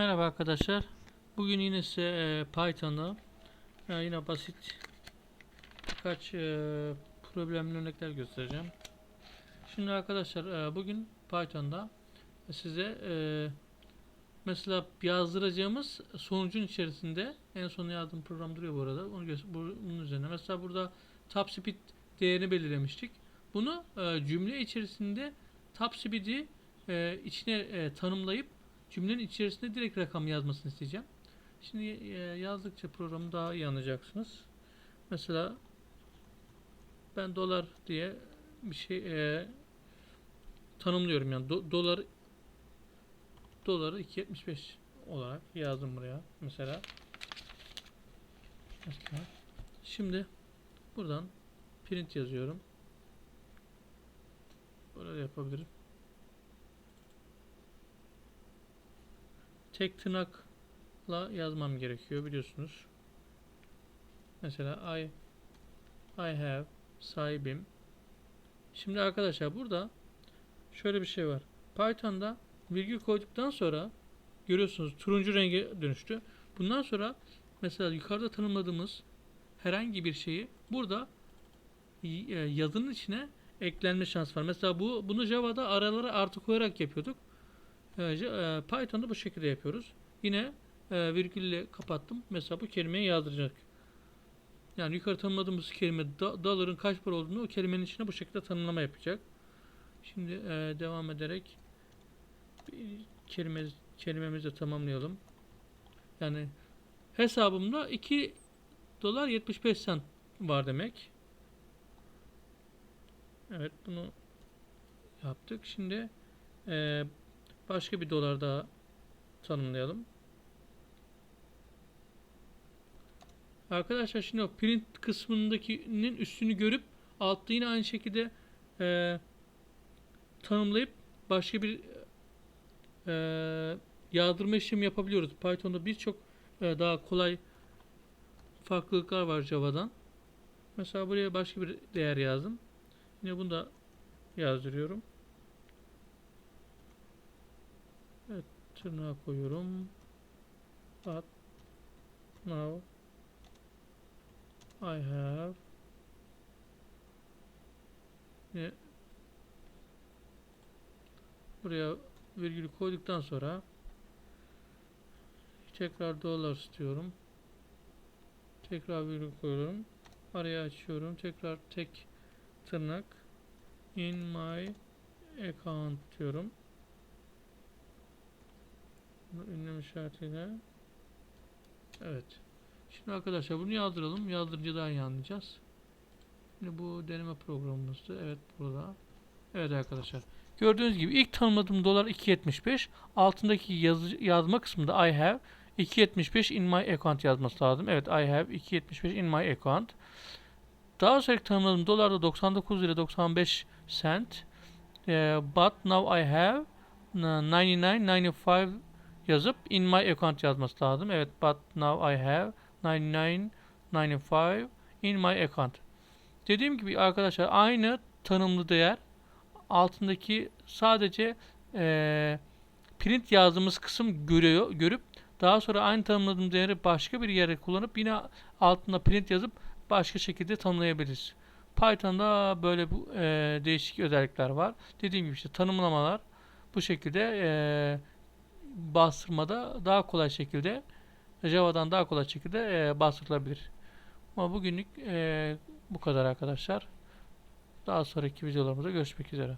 Merhaba arkadaşlar. Bugün yine size e, Python'da e, yine basit birkaç e, problemli örnekler göstereceğim. Şimdi arkadaşlar e, bugün Python'da size mesela yazdıracağımız sonucun içerisinde en son yazdığım program duruyor bu arada. Onu bunun üzerine. Mesela burada top speed değerini belirlemiştik. Bunu e, cümle içerisinde top speed'i e, içine tanımlayıp cümlenin içerisinde direkt rakam yazmasını isteyeceğim. Şimdi e, yazdıkça programı daha iyi anlayacaksınız. Mesela ben dolar diye bir şey e, tanımlıyorum yani Do- dolar doları 2.75 olarak yazdım buraya mesela. Mesela. Şimdi buradan print yazıyorum. Böyle yapabilirim. Tek tırnakla yazmam gerekiyor biliyorsunuz. Mesela I I have sahibim. Şimdi arkadaşlar burada şöyle bir şey var. Python'da virgül koyduktan sonra görüyorsunuz turuncu renge dönüştü. Bundan sonra mesela yukarıda tanımladığımız herhangi bir şeyi burada e, yazının içine eklenme şansı var. Mesela bu bunu Java'da aralara artı koyarak yapıyorduk. E, Python'da bu şekilde yapıyoruz. Yine e, virgülle kapattım. Mesela bu kelimeyi yazdıracak. Yani yukarı tanımladığımız kelime da, dollar'ın kaç para olduğunu o kelimenin içine bu şekilde tanımlama yapacak. Şimdi e, devam ederek kelime kelimemizi tamamlayalım. Yani hesabımda 2 dolar 75 cent var demek. Evet bunu yaptık. Şimdi e, Başka bir dolar daha tanımlayalım. Arkadaşlar şimdi o print kısmındakinin üstünü görüp altta yine aynı şekilde e, tanımlayıp başka bir e, yağdırma işlemi yapabiliyoruz. Python'da birçok e, daha kolay farklılıklar var Java'dan. Mesela buraya başka bir değer yazdım. Yine bunu da yazdırıyorum. Tırnağa koyuyorum. But now I have Yine buraya virgül koyduktan sonra tekrar dolar istiyorum. Tekrar virgül koyuyorum. Araya açıyorum. Tekrar tek tırnak in my account diyorum. Ünlem işaretiyle. Evet. Şimdi arkadaşlar bunu yazdıralım. Yazdırınca daha iyi anlayacağız. Şimdi bu deneme programımızdı. Evet burada. Evet arkadaşlar. Gördüğünüz gibi ilk tanımladığım dolar 2.75. Altındaki yazı, yazma kısmında I have 2.75 in my account yazması lazım. Evet I have 2.75 in my account. Daha sonra tanımladığım dolar da 99 lira 95 cent. Ee, but now I have 99.95 yazıp in my account yazması lazım. Evet but now I have 99.95 in my account. Dediğim gibi arkadaşlar aynı tanımlı değer altındaki sadece e, print yazdığımız kısım görüyor, görüp daha sonra aynı tanımladığım değeri başka bir yere kullanıp yine altında print yazıp başka şekilde tanımlayabiliriz. Python'da böyle bu, e, değişik özellikler var. Dediğim gibi işte tanımlamalar bu şekilde e, bastırmada daha kolay şekilde Java'dan daha kolay şekilde e, bastırılabilir. Ama bugünlük e, bu kadar arkadaşlar. Daha sonraki videolarımızda görüşmek üzere.